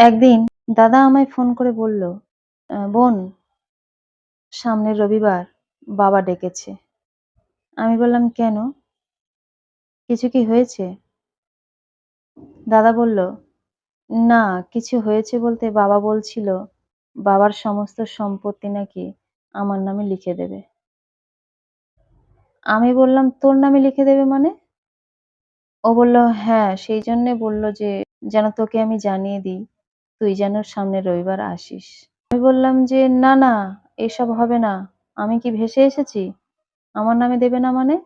একদিন দাদা আমায় ফোন করে বলল, বোন, সামনের রবিবার বাবা ডেকেছে।" আমি বললাম, "কেন? কিছু কি হয়েছে?" দাদা বলল, "না, কিছু হয়েছে বলতে বাবা বলছিল, বাবার সমস্ত সম্পত্তি নাকি আমার নামে লিখে দেবে।" আমি বললাম, "তোর নামে লিখে দেবে মানে?" ও বলল, "হ্যাঁ, সেইজন্যে বলল যে, যেন তোকে আমি জানিয়ে দিই, তুই যেন সামনে রবিবার আসিস।" আমি বললাম যে, "না, না, এসব হবে না। আমি কি ভেসে এসেছি? আমার নামে দেবে না মানে?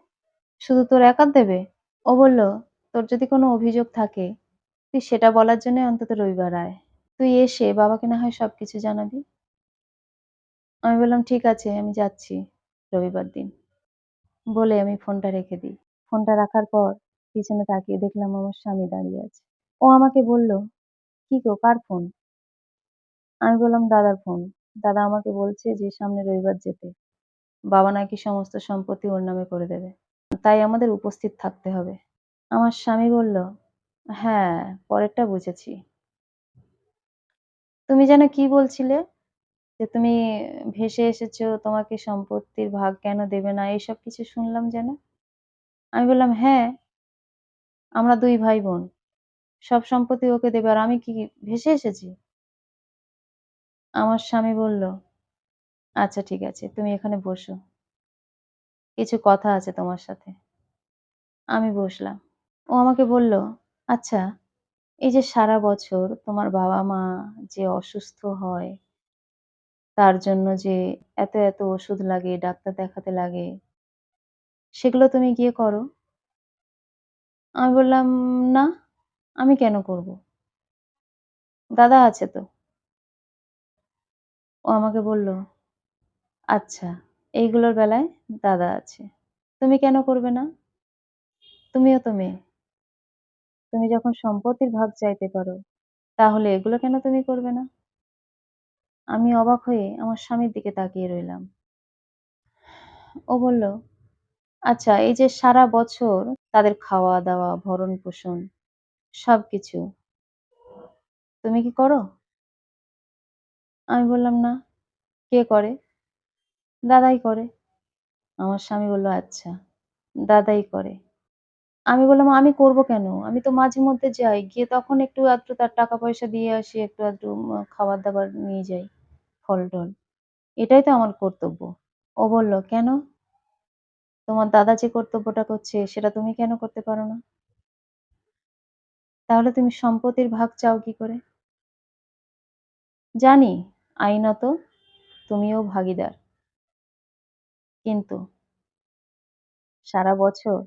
শুধু তোর একার দেবে?" ও বলল, "তোর যদি কোনো অভিযোগ থাকে, তুই সেটা বলার জন্যে অন্তত রবিবার আয়। তুই এসে বাবাকে না হয় সবকিছু জানাবি।" আমি বললাম, "ঠিক আছে, আমি যাচ্ছি রবিবার দিন।" বলে আমি ফোনটা রেখে দিই। ফোনটা রাখার পর পিছনে তাকিয়ে দেখলাম আমার স্বামী দাঁড়িয়ে আছে। ও আমাকে বলল, "কি গো কার ফোন?" আমি বললাম, "দাদার ফোন। দাদা আমাকে বলছে যে সামনে রবিবার যেতে। বাবা নাকি সমস্ত সম্পত্তি ওর নামে করে দেবে। তাই আমাদের উপস্থিত থাকতে হবে।" আমার স্বামী বলল, "হ্যাঁ, পরেরটা বুঝেছি। তুমি যেন কি বলছিলে? যে তুমি ভেসে এসেছ, তোমাকে সম্পত্তির ভাগ কেন দেবে না? এসব কিছু শুনলাম যেন?" আমি বললাম, "হ্যাঁ, আমরা ২ ভাই-বোন। সব সম্পত্তি ওকে দেবে আর আমি কি ভেসে এসেছি?" আমার স্বামী বলল, "আচ্ছা ঠিক আছে, তুমি এখানে বসো। কিছু কথা আছে তোমার সাথে।" আমি বসলাম। ও আমাকে বলল, "আচ্ছা, এই যে সারা বছর তোমার বাবা-মা যে অসুস্থ হয়, তার জন্য যে এত, এত ওষুধ লাগে, ডাক্তার দেখাতে লাগে, সেগুলো তুমি গিয়ে করো?" আমি বললাম, "না, আমি কেন করব? দাদা আছে তো।" ও আমাকে বলল, "আচ্ছা, এইগুলোর বেলায় দাদা আছে। তুমি কেন করবে না? তুমিও তো মেয়ে। তুমি যখন সম্পত্তির ভাগ চাইতে পারো, তাহলে এগুলো কেন তুমি করবে না?" আমি অবাক হয়ে আমার স্বামীর দিকে তাকিয়ে রইলাম। ও বলল, "আচ্ছা, এই যে সারা বছর তাদের খাওয়া-দাওয়া, সবকিছু তুমি কি করো?" আমি বললাম, "না।" "কে করে?" "দাদাই করে।" আমার স্বামী বলল, "আচ্ছা, দাদাই করে।" আমি বললাম, "আমি করব কেন? আমি তো মাঝে মধ্যে যাই। গিয়ে তখন একটু আধটু তার টাকা পয়সা দিয়ে আসি, একটু আধটু খাবার-দাবার নিয়ে যাই, ফল-টল। এটাই তো আমার কর্তব্য।" ও বলল, "কেন? তোমার দাদা যে কর্তব্যটা করছে, সেটা তুমি কেন করতে পারো না? তাহলে তুমি সম্পত্তির ভাগ চাও কি করে?" "জানি, আইনত তুমিও ভাগীদার। কিন্তু সারা বছর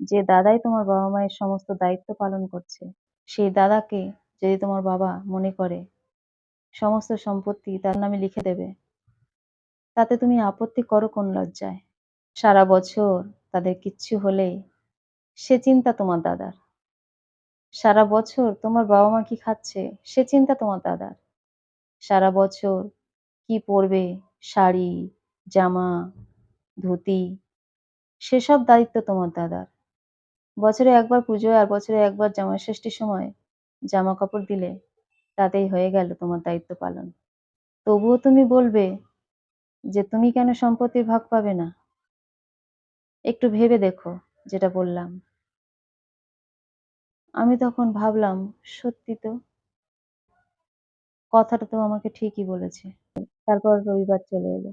যে দাদাই তোমার বাবা-মায়ের সমস্ত দায়িত্ব পালন করছে, সেই দাদাকে যদি তোমার বাবা মনে করে সমস্ত সম্পত্তি তার নামে লিখে দেবে, তাতে তুমি আপত্তি করো কোন লজ্জায়? সারা বছর তাদের কিচ্ছু হলেই সে চিন্তা তোমার দাদার। সারা বছর তোমার বাবা-মা কি খাচ্ছে, সে চিন্তা তোমার দাদার। সারা বছর কি পরবে, শাড়ি, জামা, ধুতি, সেসব দায়িত্ব তোমার দাদার। বছরে একবার পুজোয় আর বছরে একবার জামাই ষষ্ঠীর সময় জামা-কাপড় দিলে তাতেই হয়ে গেল তোমার দায়িত্ব পালন। তবুও তুমি বলবে যে তুমি কেন সম্পত্তির ভাগ পাবে না? একটু ভেবে দেখো যেটা বললাম। আমি তখন ভাবলাম, সত্যি তো। কথাটা তো আমাকে ঠিকই বলেছে। তারপর রবিবার চলে এলো।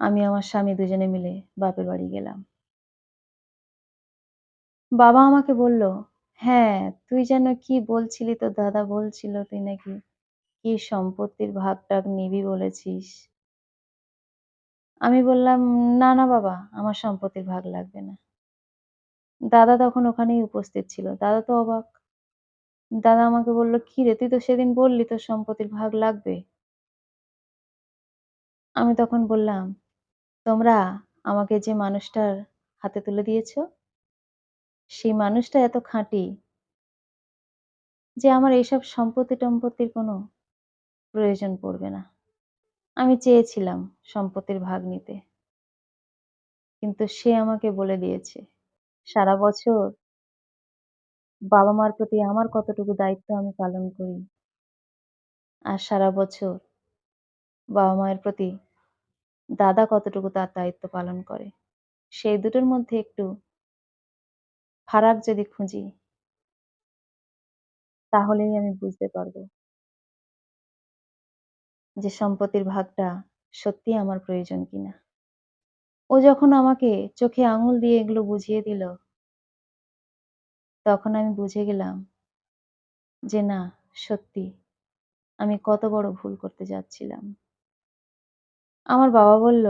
আমি আমার স্বামী দুজনে মিলে বাপের বাড়ি গেলাম। বাবা আমাকে বলল, "হ্যাঁ, তুই যেন কি বলছিলি তোর দাদা বলছিল তুই নাকি কি সম্পত্তির ভাগ-টাগ নিবি বলেছিস?" আমি বললাম, "না, না বাবা, আমার সম্পত্তির ভাগ লাগবে না।" দাদা তখন ওখানেই উপস্থিত ছিল। দাদা তো অবাক। দাদা আমাকে বলল, কি রে তুই তো সেদিন বললি তোর সম্পত্তির ভাগ লাগবে?" আমি তখন বললাম, "তোমরা আমাকে যে মানুষটার হাতে তুলে দিয়েছ, সেই মানুষটা এত খাঁটি যে আমার এইসব সম্পত্তি-টম্পত্তির কোনো প্রয়োজন পড়বে না। আমি চেয়েছিলাম সম্পত্তির ভাগ নিতে। কিন্তু সে আমাকে বলে দিয়েছে, সারা বছর বাবা-মার প্রতি আমার কতটুকু দায়িত্ব আমি পালন করি। আর সারা বছর বাবা-মায়ের প্রতি দাদা কতটুকু তার দায়িত্ব পালন করে। সেই দুটোর মধ্যে একটু ফারাক যদি খুঁজি, তাহলেই আমি বুঝতে পারব। যে সম্পত্তির ভাগটা সত্যিই আমার প্রয়োজন কিনা। ও যখন আমাকে চোখে আঙুল দিয়ে এগুলো বুঝিয়ে দিল তখন আমি বুঝে গেলাম যে না সত্যি আমি কত বড় ভুল করতে যাচ্ছিলাম। আমার বাবা বলল,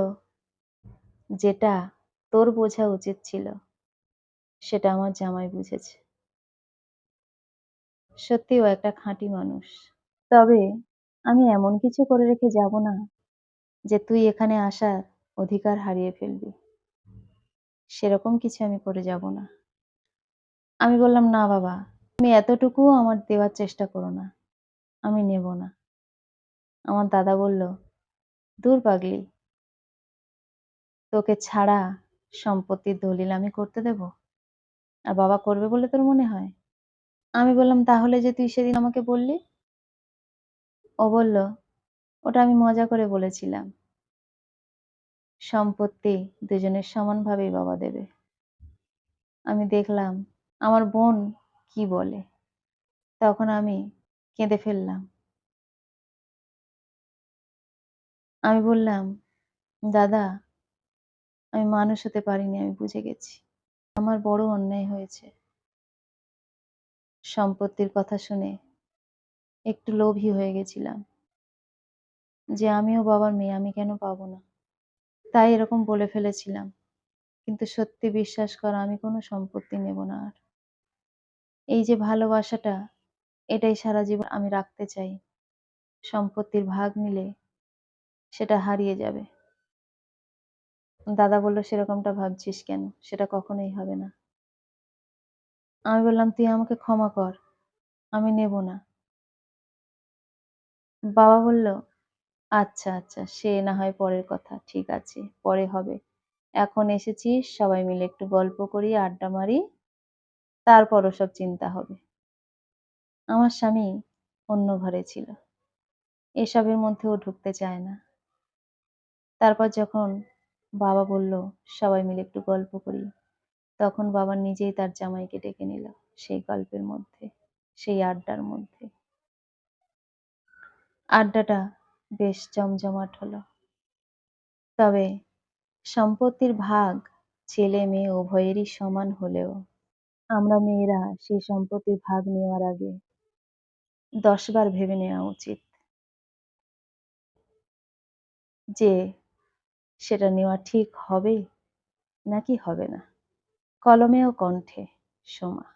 "যেটা তোর বোঝা উচিত ছিল, সেটা আমার জামাই বুঝেছে।" সত্যি ও একটা খাঁটি মানুষ। তবে আমি এমন কিছু করে রেখে যাব না, যে তুই এখানে আসার অধিকার হারিয়ে ফেলবি। সেরকম কিছু আমি করে যাব না। আমি বললাম, "না বাবা, তুমি এতটুকুও আমার দেওয়ার চেষ্টা করো না। আমি নেব না।" আমার দাদা বলল, "দূর পাগলি। তোকে ছাড়া সম্পত্তির দলিল আমি করতে দেব? আর বাবা করবে বলে তোর মনে হয়?" আমি বললাম, "তাহলে যে তুই সেদিন আমাকে বললি?" ও বলল, "ওটা আমি মজা করে বলেছিলাম। সম্পত্তি দুজনের সমানভাবেই বাবা দেবে।" আমি দেখলাম আমার বোন কি বলে। তখন আমি কেঁদে ফেললাম। আমি বললাম, "দাদা, আমি মানুষ হতে পারিনি আমি বুঝে গেছি। আমার বড় অন্যায় হয়েছে। সম্পত্তির কথা শুনে একটু লোভী হয়ে গেছিলাম। যে আমিও বাবার মেয়ে, আমি কেন পাবো না? তাই এরকম বলে ফেলেছিলাম। কিন্তু সত্যি বিশ্বাস কর আমি কোনো সম্পত্তি নেব না আর। এই যে ভালোবাসাটা, এটাই সারা জীবন আমি রাখতে চাই। সম্পত্তির ভাগ নিলে সেটা হারিয়ে যাবে।" দাদা বলল "সেরকমটা ভাবছিস কেন? সেটা কখনোই হবে না।" আমি বললাম, "তুই আমাকে ক্ষমা কর। আমি নেব না।" বাবা বলল, "আচ্ছা, আচ্ছা সে না হয় পরের কথা। ঠিক আছে, পরে হবে। এখন এসেছিস সবাই মিলে একটু গল্প করি, আড্ডা মারি, তারপর ওসব চিন্তা হবে।" আমার স্বামী অন্য ঘরে ছিল। এসবের মধ্যে ও ঢুকতে চায় না। তারপর যখন বাবা বলল, "সবাই মিলে একটু গল্প করি," তখন বাবা নিজেই তার জামাইকে ডেকে নিল সেই গল্পের মধ্যে, সেই আড্ডার মধ্যে। আড্ডাটা বেশ জমজমাট হলো। তবে সম্পত্তির ভাগ ছেলে-মেয়ে উভয়েরই সমান হলেও আমরা মেয়েরা সেই সম্পত্তির ভাগ নেওয়ার আগে ১০ বার ভেবে নেওয়া উচিত। যে সেটা নেওয়া ঠিক হবে নাকি হবে না। কলমে ও কণ্ঠে সোমা।